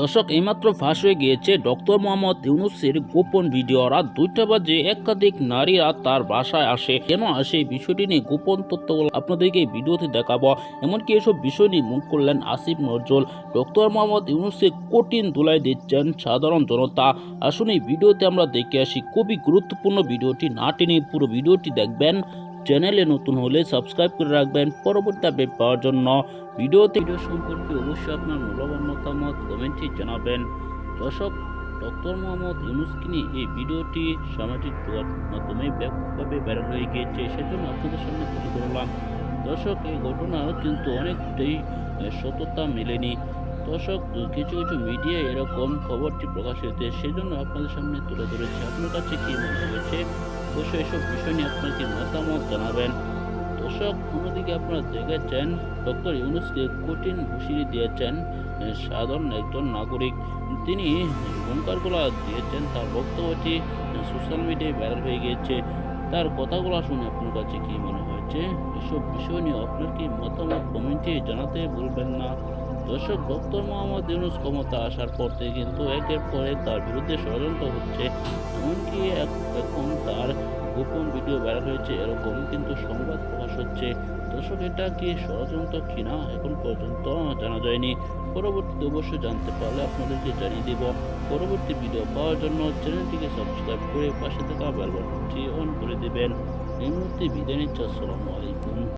দর্শক, এইমাত্র ফাঁস হয়ে গিয়েছে ডক্টর মোহাম্মদ ইউনুসের গোপন ভিডিও। রাত দুইটা বাজে একাধিক নারীরা তার বাসায় আসে। কেন আসে বিষয়টি নিয়ে গোপন তথ্যগুলো আপনাদেরকে এই ভিডিওতে দেখাবো। এমনকি এসব বিষয় নিয়ে মুখ করলেন আসিফ নজরুল। ডক্টর মোহাম্মদ ইউনুসে কঠিন ধুলাই দিচ্ছেন সাধারণ জনতা। আসুন এই ভিডিওতে আমরা দেখে আসি। খুবই গুরুত্বপূর্ণ ভিডিওটি। না টেনে পুরো ভিডিওটি দেখবেন। চ্যানেলে নতুন হলে সাবস্ক্রাইব করে রাখবেন পরবর্তী আপডেট পাওয়ার জন্য। ভিডিওতে ভিডিও সম্পর্কে অবশ্যই আপনার মূল্যবান মতামত কমেন্টে জানাবেন। দর্শক ডক্টর মোহাম্মদ ইউনুসকে নিয়ে এই ভিডিওটি সামাজিক মাধ্যমে ব্যাপকভাবে ভাইরাল হয়ে গিয়েছে সেজন্য আপনাদের সামনে তুলে ধরলাম। দর্শক এই ঘটনা কিন্তু অনেকটাই আহ, সত্যতা মেলেনি। দর্শক কিছু কিছু মিডিয়া এরকম খবরটি প্রকাশ হয়েছে সেজন্য আপনাদের সামনে তুলে ধরেছে। আপনার কাছে কী মনে হয়েছে? অবশ্যই এসব বিষয় নিয়ে আপনাকে মতামত জানাবেন। দর্শক, অন্যদিকে আপনারা দেখেছেন, ডক্টর ইউনুসকে কঠিন হুঁশিয়ারি দিয়েছেন সাধারণ একজন নাগরিক। তিনি হুঙ্কারগুলো দিয়েছেন, তার বক্তব্যটি সোশ্যাল মিডিয়ায় ভাইরাল হয়ে গিয়েছে। তার কথাগুলো শুনে আপনার কাছে কি মনে হয়েছে? এসব বিষয় নিয়ে আপনার কি মতামত? কমেন্টে জানাতে ভুলবেন না। দর্শক ডক্টর মোহাম্মদ ইউনুস ক্ষমতা আসার পর থেকে কিন্তু একের পর এক তার বিরুদ্ধে ষড়যন্ত্র হচ্ছে। এমনকি এখন তার গোপন ভিডিও ভাইরাল হয়েছে, এরকম কিন্তু সংবাদ প্রকাশ হচ্ছে। দর্শক, এটা কি ষড়যন্ত্র কিনা এখন পর্যন্ত জানা যায়নি। পরবর্তীতে অবশ্যই জানতে পারলে আপনাদেরকে জানিয়ে দেব। পরবর্তী ভিডিও পাওয়ার জন্য চ্যানেলটিকে সাবস্ক্রাইব করে পাশে থাকা বেল বাটনটি অন করে দেবেন। এই মুহূর্তে বিদায় নিচ্ছে। আসসালামু আলাইকুম।